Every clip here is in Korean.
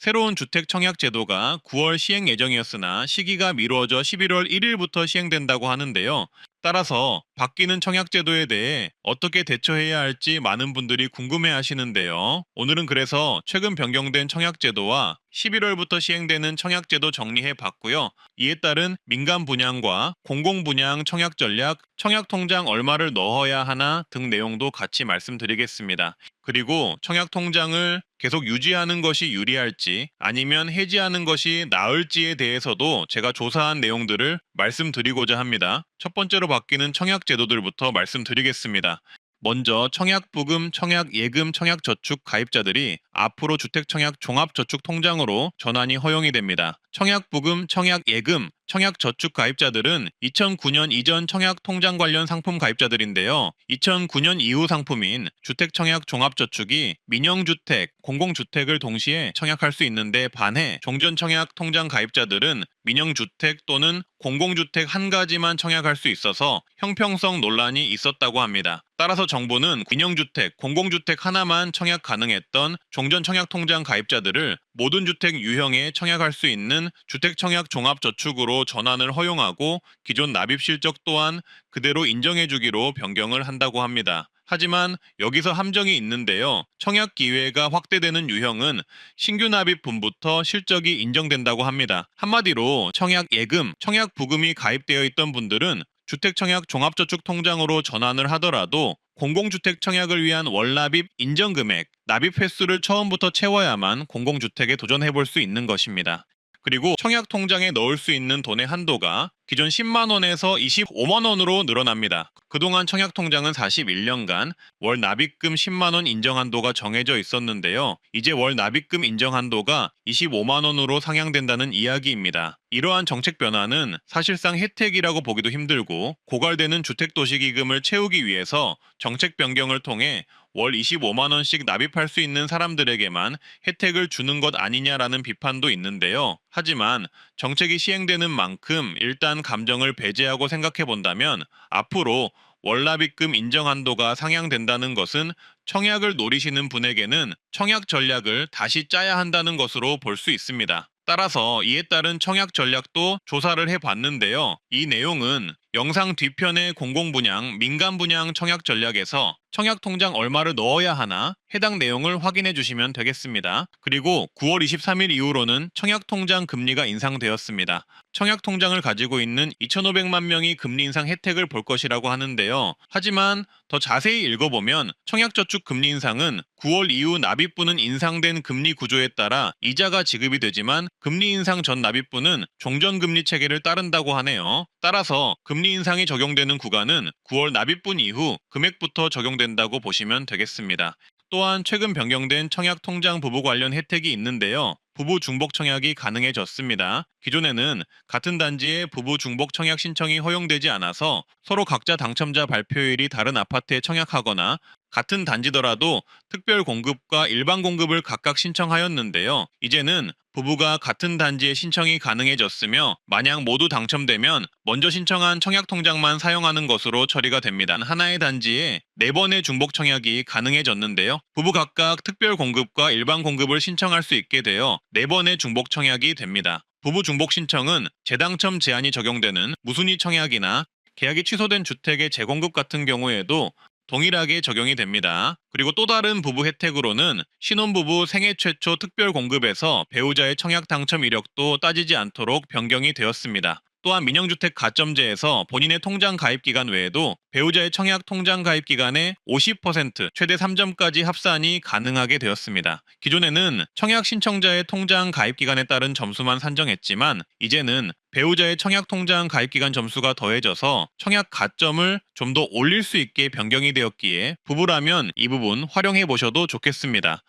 새로운 주택 청약 제도가 9월 시행 예정이었으나 시기가 미루어져 11월 1일부터 시행된다고 하는데요. 따라서 바뀌는 청약 제도에 대해 어떻게 대처해야 할지 많은 분들이 궁금해 하시는데요. 오늘은 그래서 최근 변경된 청약 제도와 11월부터 시행되는 청약 제도 정리해 봤고요. 이에 따른 민간 분양과 공공 분양 청약 전략, 청약 통장 얼마를 넣어야 하나 등 내용도 같이 말씀드리겠습니다. 그리고 청약 통장을 계속 유지하는 것이 유리할지 아니면 해지하는 것이 나을지에 대해서도 제가 조사한 내용들을 말씀드리고자 합니다. 첫 번째로 바뀌는 청약 제도들부터 말씀드리겠습니다. 먼저 청약부금, 청약예금, 청약저축 가입자들이 앞으로 주택청약 종합저축통장으로 전환이 허용이 됩니다. 청약부금, 청약예금, 청약 저축 가입자들은 2009년 이전 청약 통장 관련 상품 가입자들인데요. 2009년 이후 상품인 주택 청약 종합 저축이 민영주택, 공공주택을 동시에 청약할 수 있는데 반해 종전 청약 통장 가입자들은 민영주택 또는 공공주택 한 가지만 청약할 수 있어서 형평성 논란이 있었다고 합니다. 따라서 정부는 민영주택, 공공주택 하나만 청약 가능했던 종전 청약통장 가입자들을 모든 주택 유형에 청약할 수 있는 주택청약 종합저축으로 전환을 허용하고 기존 납입 실적 또한 그대로 인정해주기로 변경을 한다고 합니다. 하지만 여기서 함정이 있는데요. 청약 기회가 확대되는 유형은 신규 납입분부터 실적이 인정된다고 합니다. 한마디로 청약 예금, 청약 부금이 가입되어 있던 분들은 주택청약 종합저축통장으로 전환을 하더라도 공공주택 청약을 위한 월납입 인정 금액, 납입 횟수를 처음부터 채워야만 공공주택에 도전해 볼 수 있는 것입니다. 그리고 청약 통장에 넣을 수 있는 돈의 한도가 기존 10만 원에서 25만 원으로 늘어납니다. 그동안 청약 통장은 41년간 월 납입금 10만 원 인정 한도가 정해져 있었는데요. 이제 월 납입금 인정 한도가 25만 원으로 상향된다는 이야기입니다. 이러한 정책 변화는 사실상 혜택이라고 보기도 힘들고 고갈되는 주택 도시 기금을 채우기 위해서 정책 변경을 통해 월 25만 원씩 납입할 수 있는 사람들에게만 혜택을 주는 것 아니냐라는 비판도 있는데요. 하지만 정책이 시행되는 만큼 일단 감정을 배제하고 생각해 본다면 앞으로 월납입금 인정 한도가 상향된다는 것은 청약을 노리시는 분에게는 청약 전략을 다시 짜야 한다는 것으로 볼 수 있습니다. 따라서 이에 따른 청약 전략도 조사를 해 봤는데요. 이 내용은 영상 뒤편의 공공분양, 민간분양 청약 전략에서 청약 통장 얼마를 넣어야 하나 해당 내용을 확인해 주시면 되겠습니다. 그리고 9월 23일 이후로는 청약 통장 금리가 인상되었습니다. 청약 통장을 가지고 있는 2,500만 명이 금리 인상 혜택을 볼 것이라고 하는데요. 하지만 더 자세히 읽어보면 청약저축 금리 인상은 9월 이후 납입분은 인상된 금리 구조에 따라 이자가 지급이 되지만 금리 인상 전 납입분은 종전금리 체계를 따른다고 하네요. 따라서 금리 인상이 적용되는 구간은 9월 납입분 이후 금액부터 적용된다고 보시면 되겠습니다. 또한 최근 변경된 청약 통장 부부 관련 혜택이 있는데요. 부부 중복 청약이 가능해졌습니다. 기존에는 같은 단지에 부부 중복 청약 신청이 허용되지 않아서 서로 각자 당첨자 발표일이 다른 아파트에 청약하거나 같은 단지더라도 특별 공급과 일반 공급을 각각 신청하였는데요. 이제는 부부가 같은 단지에 신청이 가능해졌으며 만약 모두 당첨되면 먼저 신청한 청약 통장만 사용하는 것으로 처리가 됩니다. 하나의 단지에 네 번의 중복 청약이 가능해졌는데요. 부부 각각 특별 공급과 일반 공급을 신청할 수 있게 되어 네 번의 중복 청약이 됩니다. 부부 중복 신청은 재당첨 제한이 적용되는 무순위 청약이나 계약이 취소된 주택의 재공급 같은 경우에도 동일하게 적용이 됩니다. 그리고 또 다른 부부 혜택으로는 신혼부부 생애 최초 특별 공급에서 배우자의 청약 당첨 이력도 따지지 않도록 변경이 되었습니다. 또한 민영주택 가점제에서 본인의 통장 가입 기간 외에도 배우자의 청약 통장 가입 기간의 50% 최대 3점까지 합산이 가능하게 되었습니다. 기존에는 청약 신청자의 통장 가입 기간에 따른 점수만 산정했지만 이제는 배우자의 청약 통장 가입 기간 점수가 더해져서 청약 가점을 좀 더 올릴 수 있게 변경이 되었기에 부부라면 이 부분 활용해 보셔도 좋겠습니다.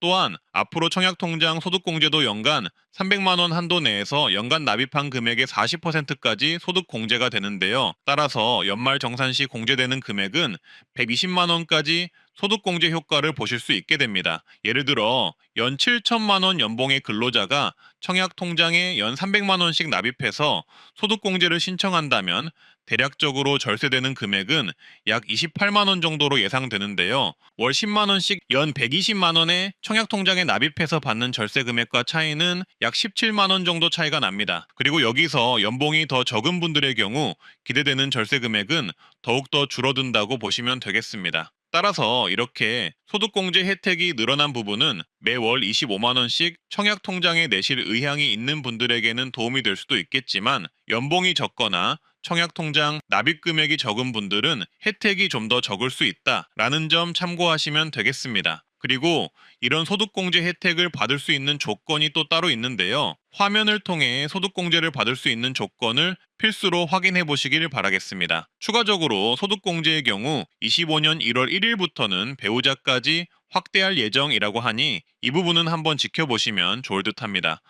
또한 앞으로 청약통장 소득공제도 연간 300만 원 한도 내에서 연간 납입한 금액의 40%까지 소득 공제가 되는데요. 따라서 연말 정산 시 공제되는 금액은 120만 원까지 소득 공제 효과를 보실 수 있게 됩니다. 예를 들어 연 7천만 원 연봉의 근로자가 청약 통장에 연 300만 원씩 납입해서 소득 공제를 신청한다면 대략적으로 절세되는 금액은 약 28만 원 정도로 예상되는데요. 월 10만 원씩 연 120만 원의 청약 통장에 납입해서 받는 절세 금액과 차이는 약 17만 원 정도 차이가 납니다. 그리고 여기서 연봉이 더 적은 분들의 경우 기대되는 절세 금액은 더욱더 줄어든다고 보시면 되겠습니다. 따라서 이렇게 소득공제 혜택이 늘어난 부분은 매월 25만원씩 청약 통장에 내실 의향이 있는 분들에게는 도움이 될 수도 있겠지만 연봉이 적거나 청약 통장 납입 금액이 적은 분들은 혜택이 좀 더 적을 수 있다라는 점 참고하시면 되겠습니다. 그리고 이런 소득공제 혜택을 받을 수 있는 조건이 또 따로 있는데요. 화면을 통해 소득공제를 받을 수 있는 조건을 필수로 확인해 보시길 바라겠습니다. 추가적으로 소득공제의 경우 25년 1월 1일부터는 배우자까지 확대할 예정이라고 하니 이 부분은 한번 지켜보시면 좋을 듯 합니다.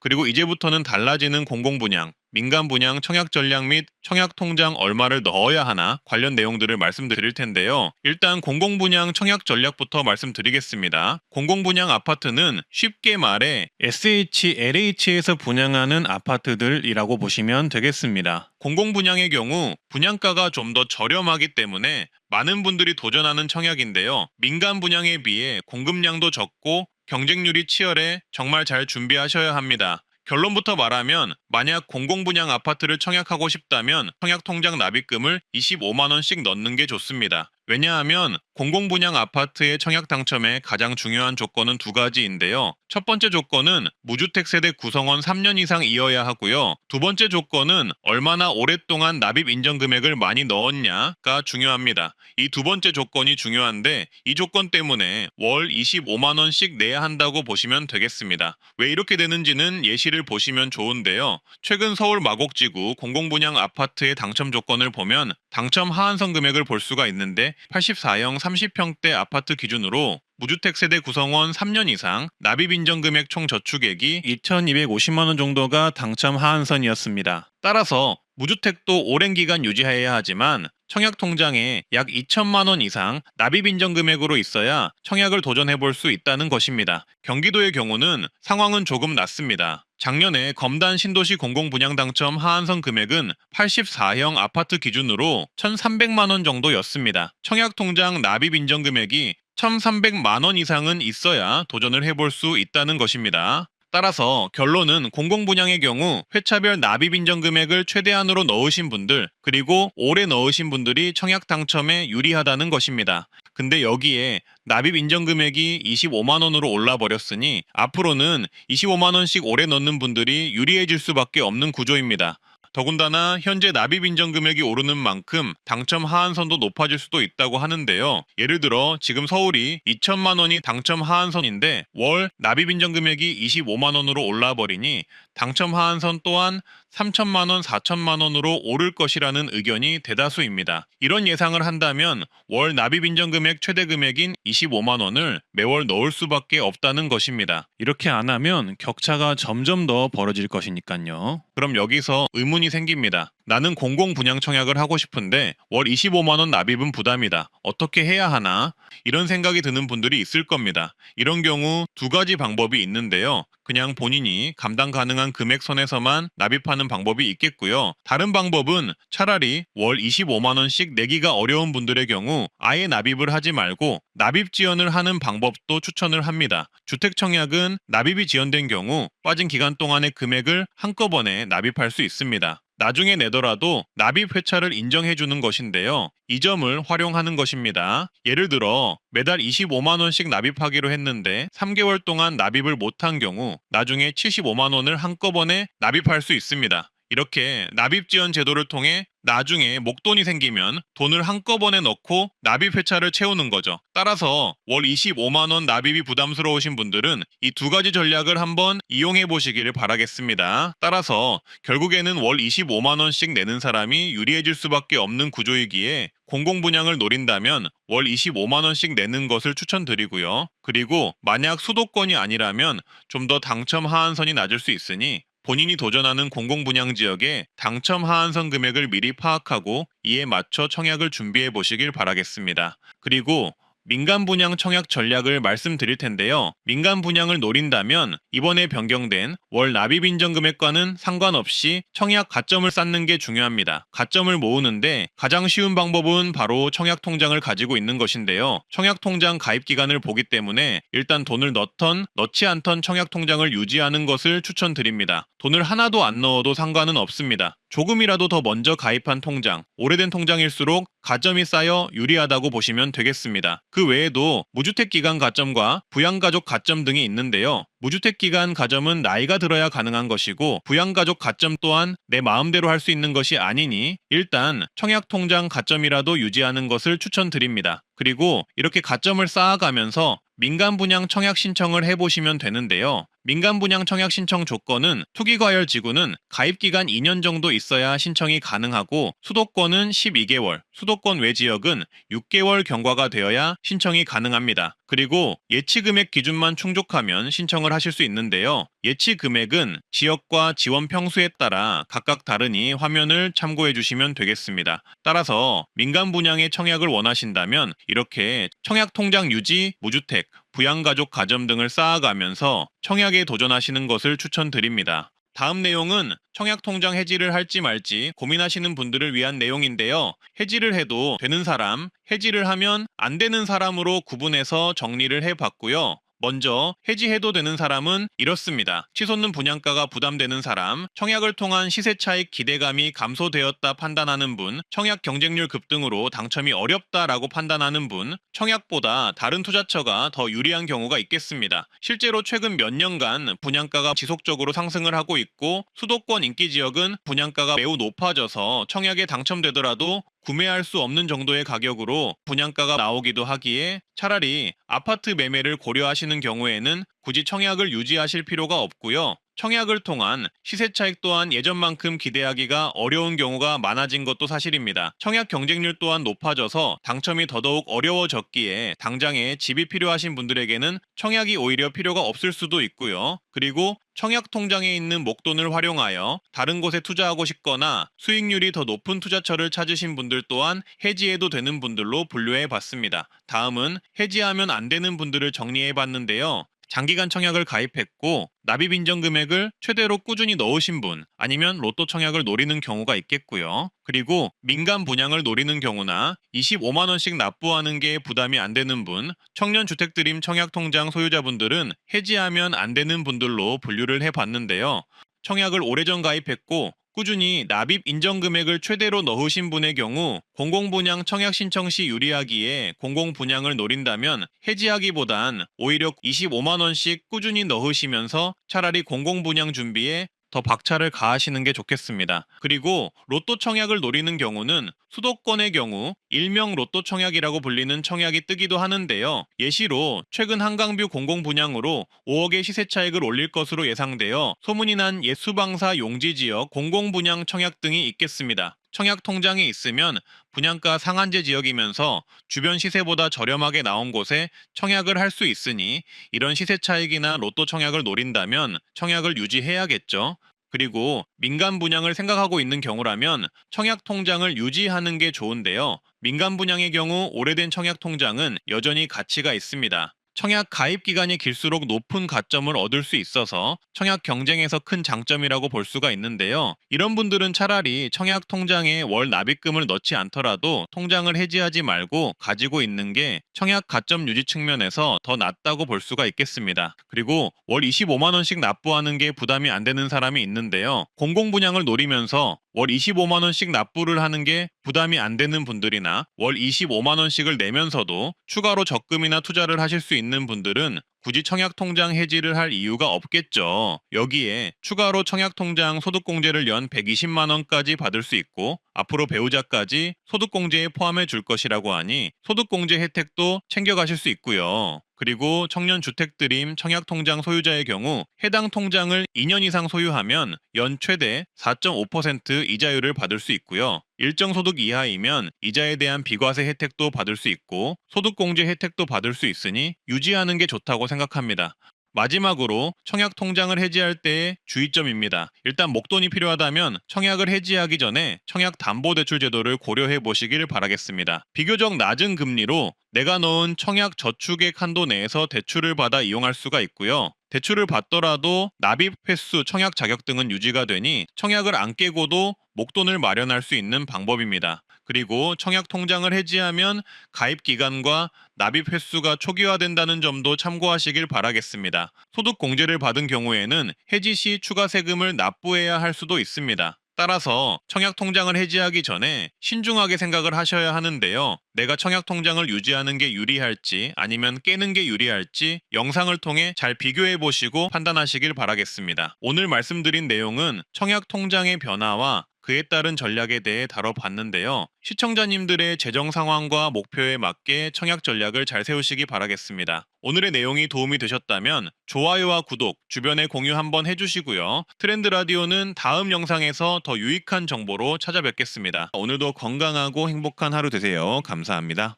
그리고 이제부터는 달라지는 공공분양, 민간 분양 청약 전략 및 청약 통장 얼마를 넣어야 하나 관련 내용들을 말씀드릴 텐데요. 일단 공공 분양 청약 전략부터 말씀드리겠습니다. 공공 분양 아파트는 쉽게 말해 SHLH에서 분양하는 아파트들이라고 보시면 되겠습니다. 공공 분양의 경우 분양가가 좀 더 저렴하기 때문에 많은 분들이 도전하는 청약인데요. 민간 분양에 비해 공급량도 적고 경쟁률이 치열해 정말 잘 준비하셔야 합니다. 결론부터 말하면 만약 공공분양 아파트를 청약하고 싶다면 청약 통장 납입금을 25만원씩 넣는 게 좋습니다. 왜냐하면 공공분양 아파트의 청약 당첨에 가장 중요한 조건은 두 가지인데요. 첫 번째 조건은 무주택 세대 구성원 3년 이상 이어야 하고요. 두 번째 조건은 얼마나 오랫동안 납입 인정 금액을 많이 넣었냐가 중요합니다. 이 두 번째 조건이 중요한데 이 조건 때문에 월 25만 원씩 내야 한다고 보시면 되겠습니다. 왜 이렇게 되는지는 예시를 보시면 좋은데요. 최근 서울 마곡지구 공공분양 아파트의 당첨 조건을 보면 당첨 하한선 금액을 볼 수가 있는데 84형 30평대 아파트 기준으로 무주택 세대 구성원 3년 이상 납입 인정 금액 총 저축액이 2,250만 원 정도가 당첨 하한선이었습니다. 따라서 무주택도 오랜 기간 유지해야 하지만 청약 통장에 약 2천만 원 이상 납입 인정 금액으로 있어야 청약을 도전해 볼 수 있다는 것입니다. 경기도의 경우는 상황은 조금 낫습니다. 작년에 검단 신도시 공공분양 당첨 하한선 금액은 84형 아파트 기준으로 1,300만 원 정도였습니다. 청약 통장 납입 인정 금액이 1,300만 원 이상은 있어야 도전을 해볼 수 있다는 것입니다. 따라서 결론은 공공분양의 경우 회차별 납입 인정 금액을 최대한으로 넣으신 분들 그리고 오래 넣으신 분들이 청약 당첨에 유리하다는 것입니다. 근데 여기에 납입 인정 금액이 25만 원으로 올라 버렸으니 앞으로는 25만 원씩 오래 넣는 분들이 유리해질 수밖에 없는 구조입니다. 더군다나 현재 납입 인정 금액이 오르는 만큼 당첨 하한선도 높아질 수도 있다고 하는데요. 예를 들어 지금 서울이 2천만 원이 당첨 하한선인데 월 납입 인정 금액이 25만 원으로 올라 버리니 당첨 하한선 또한 3천만 원, 4천만 원으로 오를 것이라는 의견이 대다수입니다. 이런 예상을 한다면 월 납입 인정 금액 최대 금액인 25만 원을 매월 넣을 수밖에 없다는 것입니다. 이렇게 안 하면 격차가 점점 더 벌어질 것이니까요. 그럼 여기서 의문이 생깁니다. 나는 공공 분양 청약을 하고 싶은데 월 25만 원 납입은 부담이다. 어떻게 해야 하나? 이런 생각이 드는 분들이 있을 겁니다. 이런 경우 두 가지 방법이 있는데요. 그냥 본인이 감당 가능한 금액 선에서만 납입하는 방법이 있겠고요. 다른 방법은 차라리 월 25만 원씩 내기가 어려운 분들의 경우 아예 납입을 하지 말고 납입 지연을 하는 방법도 추천을 합니다. 주택 청약은 납입이 지연된 경우 빠진 기간 동안의 금액을 한꺼번에 납입할 수 있습니다. 나중에 내더라도 납입 회차를 인정해 주는 것인데요. 이 점을 활용하는 것입니다. 예를 들어 매달 25만 원씩 납입하기로 했는데 3개월 동안 납입을 못한 경우 나중에 75만 원을 한꺼번에 납입할 수 있습니다. 이렇게 납입 지원 제도를 통해 나중에 목돈이 생기면 돈을 한꺼번에 넣고 납입 회차를 채우는 거죠. 따라서 월 25만 원 납입이 부담스러우신 분들은 이 두 가지 전략을 한번 이용해 보시기를 바라겠습니다. 따라서 결국에는 월 25만 원씩 내는 사람이 유리해질 수밖에 없는 구조이기에 공공 분양을 노린다면 월 25만 원씩 내는 것을 추천드리고요. 그리고 만약 수도권이 아니라면 좀 더 당첨 하한선이 낮을 수 있으니 본인이 도전하는 공공분양 지역의 당첨 하한선 금액을 미리 파악하고 이에 맞춰 청약을 준비해 보시길 바라겠습니다. 그리고 민간 분양 청약 전략을 말씀드릴 텐데요. 민간 분양을 노린다면 이번에 변경된 월 납입 인정 금액과는 상관없이 청약 가점을 쌓는 게 중요합니다. 가점을 모으는데 가장 쉬운 방법은 바로 청약 통장을 가지고 있는 것인데요. 청약 통장 가입 기간을 보기 때문에 일단 돈을 넣던 넣지 않던 청약 통장을 유지하는 것을 추천드립니다. 돈을 하나도 안 넣어도 상관은 없습니다. 조금이라도 더 먼저 가입한 통장, 오래된 통장일수록 가점이 쌓여 유리하다고 보시면 되겠습니다. 그 외에도 무주택 기간 가점과 부양가족 가점 등이 있는데요. 무주택 기간 가점은 나이가 들어야 가능한 것이고 부양가족 가점 또한 내 마음대로 할 수 있는 것이 아니니 일단 청약 통장 가점이라도 유지하는 것을 추천드립니다. 그리고 이렇게 가점을 쌓아가면서 민간 분양 청약 신청을 해보시면 되는데요. 민간 분양 청약 신청 조건은 투기과열 지구는 가입 기간 2년 정도 있어야 신청이 가능하고 수도권은 12개월, 수도권 외 지역은 6개월 경과가 되어야 신청이 가능합니다. 그리고 예치 금액 기준만 충족하면 신청을 하실 수 있는데요. 예치 금액은 지역과 지원 평수에 따라 각각 다르니 화면을 참고해 주시면 되겠습니다. 따라서 민간 분양의 청약을 원하신다면 이렇게 청약 통장 유지, 무주택, 부양가족 가점 등을 쌓아가면서 청약에 도전하시는 것을 추천드립니다. 다음 내용은 청약 통장 해지를 할지 말지 고민하시는 분들을 위한 내용인데요. 해지를 해도 되는 사람, 해지를 하면 안 되는 사람으로 구분해서 정리를 해 봤고요. 먼저 해지해도 되는 사람은 이렇습니다. 치솟는 분양가가 부담되는 사람, 청약을 통한 시세 차익 기대감이 감소되었다 판단하는 분, 청약 경쟁률 급등으로 당첨이 어렵다라고 판단하는 분, 청약보다 다른 투자처가 더 유리한 경우가 있겠습니다. 실제로 최근 몇 년간 분양가가 지속적으로 상승을 하고 있고 수도권 인기 지역은 분양가가 매우 높아져서 청약에 당첨되더라도 구매할 수 없는 정도의 가격으로 분양가가 나오기도 하기에 차라리 아파트 매매를 고려하시는 경우에는 굳이 청약을 유지하실 필요가 없고요. 청약을 통한 시세 차익 또한 예전만큼 기대하기가 어려운 경우가 많아진 것도 사실입니다. 청약 경쟁률 또한 높아져서 당첨이 더더욱 어려워졌기에 당장에 집이 필요하신 분들에게는 청약이 오히려 필요가 없을 수도 있고요. 그리고 청약 통장에 있는 목돈을 활용하여 다른 곳에 투자하고 싶거나 수익률이 더 높은 투자처를 찾으신 분들 또한 해지해도 되는 분들로 분류해 봤습니다. 다음은 해지하면 안 되는 분들을 정리해 봤는데요. 장기간 청약을 가입했고 납입 인정 금액을 최대로 꾸준히 넣으신 분 아니면 로또 청약을 노리는 경우가 있겠고요. 그리고 민간 분양을 노리는 경우나 25만 원씩 납부하는 게 부담이 안 되는 분, 청년 주택 드림 청약 통장 소유자분들은 해지하면 안 되는 분들로 분류를 해 봤는데요. 청약을 오래전 가입했고 꾸준히 납입 인정 금액을 최대로 넣으신 분의 경우 공공분양 청약 신청 시 유리하기에 공공분양을 노린다면 해지하기보단 오히려 25만 원씩 꾸준히 넣으시면서 차라리 공공분양 준비에 더 박차를 가하시는 게 좋겠습니다. 그리고 로또 청약을 노리는 경우는 수도권의 경우 일명 로또 청약이라고 불리는 청약이 뜨기도 하는데요. 예시로 최근 한강뷰 공공분양으로 5억의 시세 차익을 올릴 것으로 예상되어 소문이 난 예수방사 용지 지역 공공분양 청약 등이 있겠습니다. 청약 통장에 있으면 분양가 상한제 지역이면서 주변 시세보다 저렴하게 나온 곳에 청약을 할 수 있으니 이런 시세 차익이나 로또 청약을 노린다면 청약을 유지해야겠죠. 그리고 민간 분양을 생각하고 있는 경우라면 청약 통장을 유지하는 게 좋은데요. 민간 분양의 경우 오래된 청약 통장은 여전히 가치가 있습니다. 청약 가입 기간이 길수록 높은 가점을 얻을 수 있어서 청약 경쟁에서 큰 장점이라고 볼 수가 있는데요. 이런 분들은 차라리 청약 통장에 월 납입금을 넣지 않더라도 통장을 해지하지 말고 가지고 있는 게 청약 가점 유지 측면에서 더 낫다고 볼 수가 있겠습니다. 그리고 월 25만 원씩 납부하는 게 부담이 안 되는 사람이 있는데요. 공공 분양을 노리면서 월 25만 원씩 납부를 하는 게 부담이 안 되는 분들이나 월 25만 원씩을 내면서도 추가로 적금이나 투자를 하실 수 있는 분들은 굳이 청약통장 해지를 할 이유가 없겠죠. 여기에 추가로 청약통장 소득공제를 연 120만 원까지 받을 수 있고 앞으로 배우자까지 소득공제에 포함해 줄 것이라고 하니 소득공제 혜택도 챙겨가실 수 있고요. 그리고 청년 주택드림 청약통장 소유자의 경우 해당 통장을 2년 이상 소유하면 연 최대 4.5% 이자율을 받을 수 있고요. 일정 소득 이하이면 이자에 대한 비과세 혜택도 받을 수 있고 소득공제 혜택도 받을 수 있으니 유지하는 게 좋다고 생각합니다. 마지막으로 청약 통장을 해지할 때의 주의점입니다. 일단 목돈이 필요하다면 청약을 해지하기 전에 청약 담보대출 제도를 고려해 보시길 바라겠습니다. 비교적 낮은 금리로 내가 넣은 청약 저축액 한도 내에서 대출을 받아 이용할 수가 있고요. 대출을 받더라도 납입 횟수, 청약 자격 등은 유지가 되니 청약을 안 깨고도 목돈을 마련할 수 있는 방법입니다. 그리고 청약 통장을 해지하면 가입 기간과 납입 횟수가 초기화된다는 점도 참고하시길 바라겠습니다. 소득 공제를 받은 경우에는 해지 시 추가 세금을 납부해야 할 수도 있습니다. 따라서 청약 통장을 해지하기 전에 신중하게 생각을 하셔야 하는데요. 내가 청약 통장을 유지하는 게 유리할지 아니면 깨는 게 유리할지 영상을 통해 잘 비교해 보시고 판단하시길 바라겠습니다. 오늘 말씀드린 내용은 청약 통장의 변화와 그에 따른 전략에 대해 다뤄봤는데요. 시청자님들의 재정 상황과 목표에 맞게 청약 전략을 잘 세우시기 바라겠습니다. 오늘의 내용이 도움이 되셨다면 좋아요와 구독, 주변에 공유 한번 해주시고요. 트렌드 라디오는 다음 영상에서 더 유익한 정보로 찾아뵙겠습니다. 오늘도 건강하고 행복한 하루 되세요. 감사합니다.